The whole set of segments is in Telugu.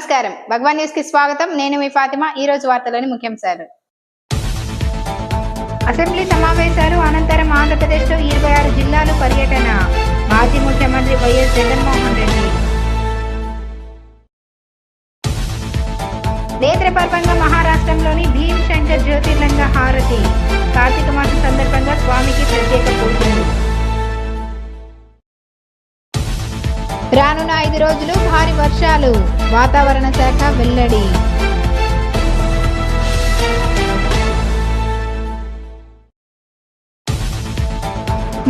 నమస్కారం. భగవాన్ న్యూస్కి స్వాగతం. నేను మీ ఫాతిమా. ఈ రోజు వార్తలోని ముఖ్యాంశాలు అసెంబ్లీ సమావేశాలు అనంతరం ఆంధ్రప్రదేశ్లో ఇరవై ఆరు జిల్లాలు పర్యటన. మాజీ ముఖ్యమంత్రి వైఎస్ జగన్మోహన్ రెడ్డి. నేత్రపర్వంగా మహారాష్ట్రంలోని భీమ్ శంకర్ జ్యోతిర్లింగ హారతి. కార్తీక మాసం సందర్భంగా స్వామికి ప్రత్యేక రానున్న ఐదు రోజులు భారీ వర్షాలు. వాతావరణ శాఖ వెల్లడి.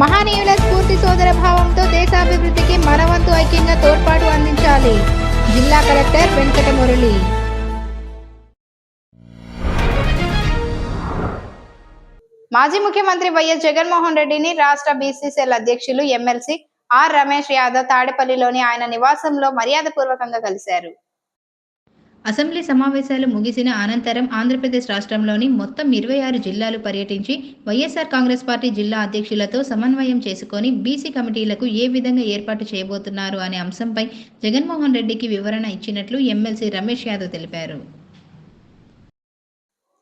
మహానీయుల స్ఫూర్తి సోదర భావంతో దేశాభివృద్ధికి మనవంతు ఐక్యంగా తోడ్పాటు అందించాలి. జిల్లా కలెక్టర్ వెంకట మురళి మాజీ ముఖ్యమంత్రి వైఎస్ జగన్మోహన్ రెడ్డిని రాష్ట్ర బీసీసీఎల్ అధ్యక్షులు ఎమ్మెల్సీ ఆర్ రమేష్ యాదవ్ తాడేపల్లిలోని ఆయన నివాసంలో మర్యాదపూర్వకంగా కలిశారు. అసెంబ్లీ సమావేశాలు ముగిసిన అనంతరం ఆంధ్రప్రదేశ్ రాష్ట్రంలోని మొత్తం ఇరవై ఆరు జిల్లాలు పర్యటించి వైఎస్ఆర్ కాంగ్రెస్ పార్టీ జిల్లా అధ్యక్షులతో సమన్వయం చేసుకొని బీసీ కమిటీలకు ఏ విధంగా ఏర్పాటు చేయబోతున్నారు అనే అంశంపై జగన్మోహన్ రెడ్డికి వివరణ ఇచ్చినట్లు ఎమ్మెల్సీ రమేష్ యాదవ్ తెలిపారు.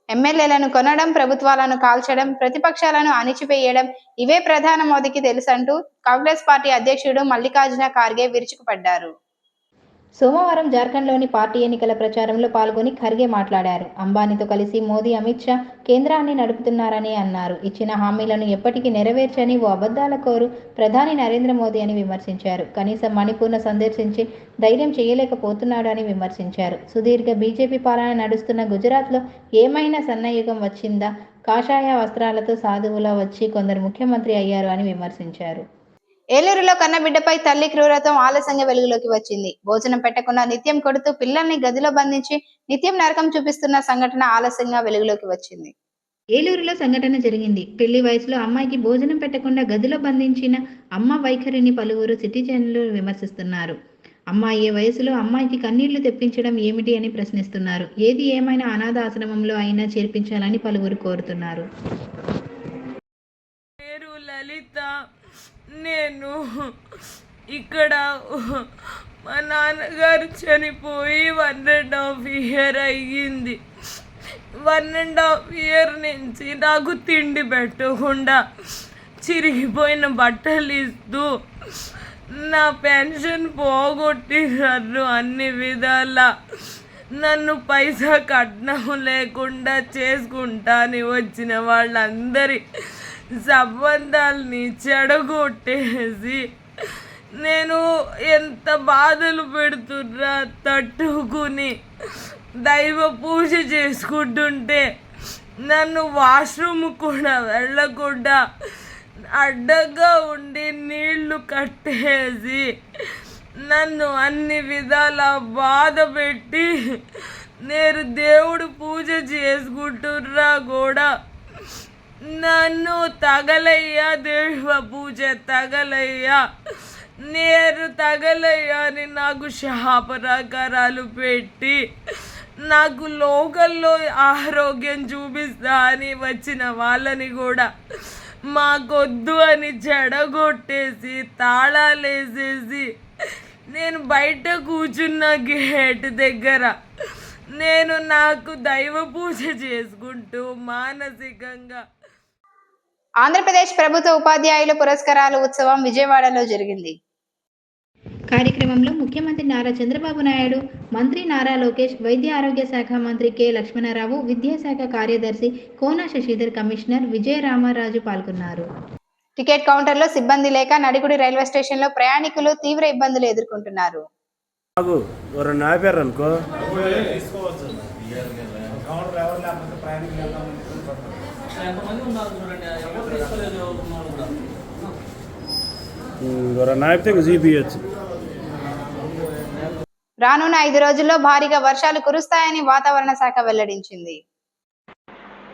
ఎమ్మెల్యేలను కొనడం ప్రభుత్వాలను కాల్చడం ప్రతిపక్షాలను అణిచివేయడం ఇవే ప్రధాన మోదీకి తెలుసంటూ కాంగ్రెస్ పార్టీ అధ్యక్షుడు మల్లికార్జున ఖార్గే విరుచుకుపడ్డారు. సోమవారం జార్ఖండ్లోని పార్టీ ఎన్నికల ప్రచారంలో పాల్గొని ఖర్గే మాట్లాడారు. అంబానీతో కలిసి మోదీ అమిత్ షా కేంద్రాన్ని నడుపుతున్నారని అన్నారు. ఇచ్చిన హామీలను ఎప్పటికీ నెరవేర్చని ఓ అబద్ధాల కోరు ప్రధాని నరేంద్ర మోదీ అని విమర్శించారు. కనీసం మణిపూర్ను సందర్శించి ధైర్యం చేయలేకపోతున్నాడు అని విమర్శించారు. సుదీర్ఘ బీజేపీ పాలన నడుస్తున్న గుజరాత్లో ఏమైనా సన్నయుగం వచ్చిందా? కాషాయ వస్త్రాలతో సాధువులా వచ్చి కొందరు ముఖ్యమంత్రి అయ్యారు అని విమర్శించారు. ఏలూరులో కన్నబిడ్డపై తల్లి క్రూరత్వం ఆలస్యంగా వెలుగులోకి వచ్చింది. భోజనం పెట్టకుండా నిత్యం కొడుతూ పిల్లల్ని గదిలో బంధించి నిత్యం నరకం చూపిస్తున్న సంఘటన ఆలస్యంగా వెలుగులోకి వచ్చింది. ఏలూరులో సంఘటన జరిగింది. పెళ్ళి వయసులో అమ్మాయికి భోజనం పెట్టకుండా గదిలో బంధించిన అమ్మ వైఖరిని పలువురు సిటిజన్లు విమర్శిస్తున్నారు. అమ్మాయి ఏ వయసులో అమ్మాయికి కన్నీళ్ళు తెప్పించడం ఏమిటి అని ప్రశ్నిస్తున్నారు. ఏది ఏమైనా అనాథ ఆశ్రమంలో అయినా చేర్పించాలని పలువురు కోరుతున్నారు. పేరు లలిత. నేను ఇక్కడ మా నాన్నగారు చనిపోయి వన్ అండ్ హాఫ్ ఇయర్ అయ్యింది. వన్ అండ్ హాఫ్ ఇయర్ నుంచి నాకు తిండి పెట్టకుండా చిరిగిపోయిన బట్టలు ఇస్తూ నా పెన్షన్ పోగొట్టినారు అన్ని విధాల. నన్ను పైసా కట్నం లేకుండా చేసుకుంటాని వచ్చిన వాళ్ళందరి సంబంధాలని చెడగొట్టేసి నేను ఎంత బాధలు పెడుతున్నా తట్టుకుని దైవ పూజ చేసుకుంటుంటే నన్ను వాష్రూమ్ కూడా వెళ్ళకుండా అడ్డగా ఉండి నీళ్ళు కట్టేసి నన్ను అన్ని విధాల బాధ పెట్టి నేను దేవుడు పూజ చేసుకుంటున్నా కూడా నన్ను తగలయ్యా దేవ పూజ తగలయ్యా. నేరు తగలయ్యా అని నాకు శాపరాకారాలు పెట్టి నాకు లోకల్లో ఆరోగ్యం చూపిస్తా అని వచ్చిన వాళ్ళని కూడా మాకొద్దు అని చెడగొట్టేసి తాళాలేసేసి నేను బయట కూర్చున్న గేట్ దగ్గర నేను నాకు దైవ పూజ చేసుకుంటూ మానసికంగా ఆంధ్రప్రదేశ్ ప్రభుత్వ ఉపాధ్యాయుల పురస్కారాల ఉత్సవం విజయవాడలో జరిగింది. కార్యక్రమంలో ముఖ్యమంత్రి నారా చంద్రబాబు నాయుడు మంత్రి నారా లోకేష్ వైద్య ఆరోగ్య శాఖ మంత్రి కె లక్ష్మణరావు విద్యాశాఖ కార్యదర్శి కోన శశిధర్ కమిషనర్ విజయ రామారాజు పాల్గొన్నారు. టికెట్ కౌంటర్లో సిబ్బంది లేక నడిగుడి రైల్వే స్టేషన్లో ప్రయాణికులు తీవ్ర ఇబ్బందులు ఎదుర్కొంటున్నారు. రానున్న ఐదు రోజుల్లో భారీగా వర్షాలు కురుస్తాయని వాతావరణ శాఖ వెల్లడించింది.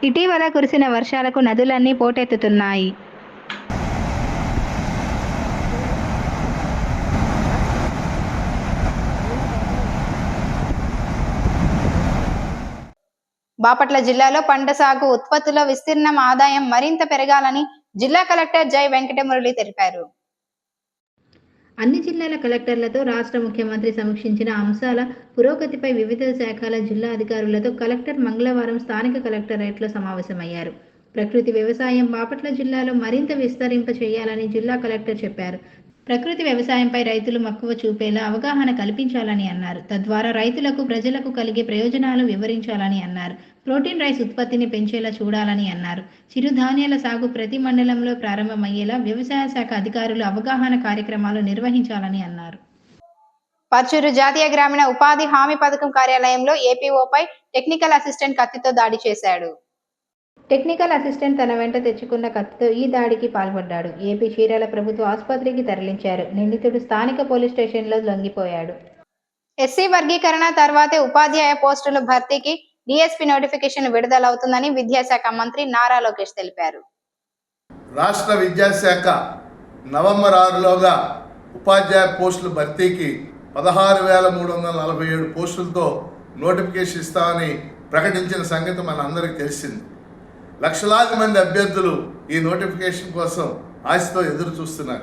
ఇటీవల కురిసిన వర్షాలకు నదులన్నీ పోటెత్తుతున్నాయి. బాపట్ల జిల్లాలో పంట సాగు ఉత్పత్తుల విస్తీర్ణం ఆదాయం మరింత పెరగాలని జిల్లా కలెక్టర్ జై వెంకటమురళి తెలిపారు. అన్ని జిల్లాల కలెక్టర్లతో రాష్ట్ర ముఖ్యమంత్రి సమీక్షించిన అంశాల పురోగతిపై వివిధ శాఖల జిల్లా అధికారులతో కలెక్టర్ మంగళవారం స్థానిక కలెక్టరేట్లో సమావేశమయ్యారు. ప్రకృతి వ్యవసాయం బాపట్ల జిల్లాలో మరింత విస్తరింప చేయాలని జిల్లా కలెక్టర్ చెప్పారు. ప్రకృతి వ్యవసాయంపై రైతులు మక్కువ చూపేలా అవగాహన కల్పించాలని అన్నారు. తద్వారా రైతులకు ప్రజలకు కలిగే ప్రయోజనాలు వివరించాలని అన్నారు. ప్రోటీన్ రైస్ ఉత్పత్తిని పెంచేలా చూడాలని అన్నారు. చిరుధాన్యాల సాగు ప్రతి మండలంలో ప్రారంభమయ్యేలా వ్యవసాయ శాఖ అధికారులు అవగాహన కార్యక్రమాలు నిర్వహించాలని అన్నారు. పర్చూరు జాతీయ గ్రామీణ ఉపాధి హామీ పథకం కార్యాలయంలో ఏపీఓపై టెక్నికల్ అసిస్టెంట్ కత్తితో దాడి చేశాడు. టెక్నికల్ అసిస్టెంట్ తన వెంట తెచ్చుకున్న కత్తితో ఈ దాడికి పాల్పడ్డాడు. ఏపీ చీరాల ప్రభుత్వ ఆసుపత్రికి తరలించారు. నిందితుడు స్థానిక పోలీస్ స్టేషన్లో లొంగిపోయాడు. ఎస్సీ వర్గీకరణ తర్వాతే ఉపాధ్యాయ పోస్టుల భర్తీకి డిఎస్పీ నోటిఫికేషన్ విడుదలవుతుందని విద్యాశాఖ మంత్రి నారా లోకేష్ తెలిపారు. రాష్ట్ర విద్యాశాఖ నవంబర్ ఆరులోగా ఉపాధ్యాయ పోస్టుల భర్తీకి పదహారు వేల మూడు వందల నలభై ఏడు పోస్టులతో నోటిఫికేషన్ ఇస్తామని ప్రకటించిన సంగతి మన అందరికీ తెలిసింది. లక్షలాది మంది అభ్యర్థులు ఈ నోటిఫికేషన్ కోసం ఆశతో ఎదురు చూస్తున్నారు.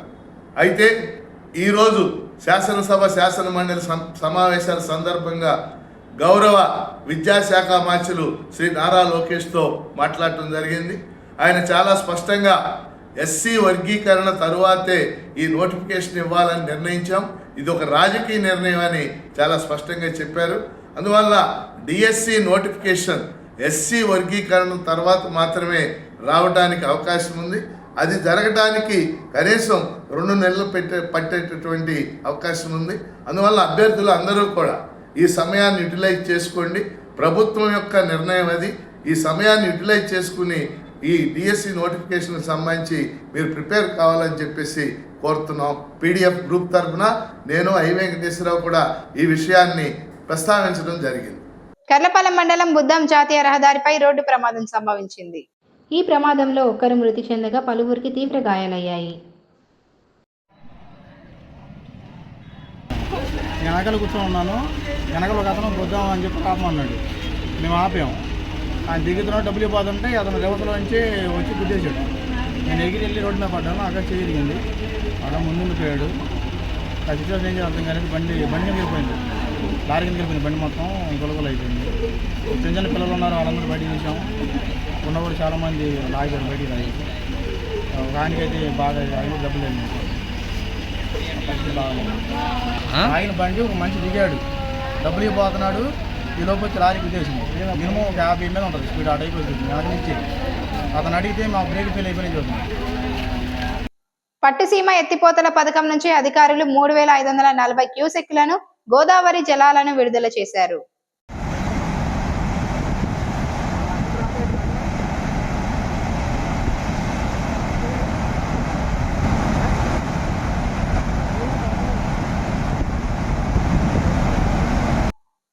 అయితే ఈరోజు శాసనసభ శాసన మండలి సం- సమావేశాల సందర్భంగా గౌరవ విద్యాశాఖ మంత్రులు శ్రీ నారా లోకేష్తో మాట్లాడటం జరిగింది. ఆయన చాలా స్పష్టంగా ఎస్సీ వర్గీకరణ తరువాతే ఈ నోటిఫికేషన్ ఇవ్వాలని నిర్ణయించాం. ఇది ఒక రాజకీయ నిర్ణయం అని చాలా స్పష్టంగా చెప్పారు. అందువల్ల డిఎస్సి నోటిఫికేషన్ ఎస్సీ వర్గీకరణ తర్వాత మాత్రమే రావడానికి అవకాశం ఉంది. అది జరగడానికి కనీసం రెండు నెలలు పెట్టే పట్టేటటువంటి అవకాశం ఉంది. అందువల్ల అభ్యర్థులు అందరూ కూడా ఈ సమయాన్ని యూటిలైజ్ చేసుకోండి. ప్రభుత్వం యొక్క నిర్ణయం అది. ఈ సమయాన్ని యూటిలైజ్ చేసుకుని ఈ డిఎస్సి నోటిఫికేషన్కి సంబంధించి మీరు ప్రిపేర్ కావాలని చెప్పేసి కోరుతున్నాం. పీడిఎఫ్ గ్రూప్ తరఫున నేను ఐ వెంకటేశ్వరరావు కూడా ఈ విషయాన్ని ప్రస్తావించడం జరిగింది. కర్లపాలెం మండలం బుద్దం జాతీయ రహదారిపై రోడ్డు ప్రమాదం సంభవించింది. ఈ ప్రమాదంలో ఒక్కరు మృతి చెందగా పలువురికి తీవ్ర గాయాలయ్యాయి. వెనకాల కూర్చొని ఉన్నాను. వెనకాల ఒక అతను బుద్దాం అని చెప్పి ఆపమన్నాడు మేము ఆపాము. ఆయన దిగుతున్నాడు డబ్బులు ఇవ్వదంటే అతను రేవతలో నుంచి వచ్చి గుద్దేశాడు. నేను ఎగిరి వెళ్ళి రోడ్డు మీద పడ్డాను. అక్కడ చేయరిగింది అక్కడ ముందు పోయాడు. ఆ సిచ్యువేషన్ ఏం అర్థం కానీ బండి బండి కింద వెళ్ళిపోయింది లారీ కింద వెళ్ళిపోయింది బండి మొత్తం గొలగొల అయిపోయింది. చిన్న చిన్న పిల్లలు ఉన్నారు వాళ్ళందరూ బయటికి తీసాము ఉన్న కూడా చాలామంది లాగారు బయటికి లాగి ఒక ఆయనకైతే బాగా ఐదు డబ్బులు వెళ్ళినాయి పరిస్థితి బాగాలేదు. ఆయన బండి ఒక మనిషి దిగాడు. డబ్బులు ఇవ్వబోతున్నాడు. ఈ లోపు వచ్చి లారీకి ఉద్దేశింది మినిమం ఒక యాభై మీద ఉంటుంది. స్పీడ్ ఆ టైప్ నాకు నుంచి అతను అడిగితే మా బ్రేక్ ఫెయిల్ అయిపోయినాయి చూస్తున్నాం పట్టుసీమ ఎత్తిపోతల పథకం నుంచి అధికారులు మూడు వేల ఐదు వందల నలభై క్యూసెక్లను గోదావరి జలాలను విడుదల చేశారు.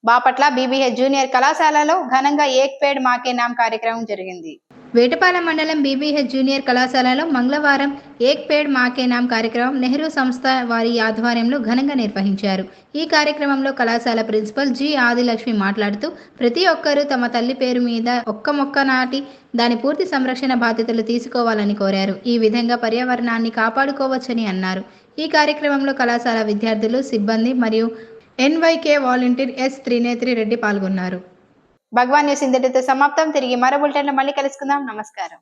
బాపట్ల బీబీహెచ్ జూనియర్ కళాశాలలో ఘనంగా ఏక్ పేడ్ మాకే నామ్ కార్యక్రమం జరిగింది. వేటపాలెం మండలం బీబీహెచ్ జూనియర్ కళాశాలలో మంగళవారం ఏక్ పేడ్ మాకే నామ్ కార్యక్రమం నెహ్రూ సంస్థ వారి ఆధ్వర్యంలో ఘనంగా నిర్వహించారు. ఈ కార్యక్రమంలో కళాశాల ప్రిన్సిపల్ జి ఆదిలక్ష్మి మాట్లాడుతూ ప్రతి ఒక్కరూ తమ తల్లి పేరు మీద ఒక్క మొక్క నాటి దాని పూర్తి సంరక్షణ బాధ్యతలు తీసుకోవాలని కోరారు. ఈ విధంగా పర్యావరణాన్ని కాపాడుకోవచ్చని అన్నారు. ఈ కార్యక్రమంలో కళాశాల విద్యార్థులు సిబ్బంది మరియు NYK volunteer S Trinetri Reddy పాల్గొన్నారు. భగవాన్ న్యూస్ ఇంతటితో సమాప్తం. తిరిగి మరో బులెటిన్లో మళ్ళీ కలుసుకుందాం. నమస్కారం.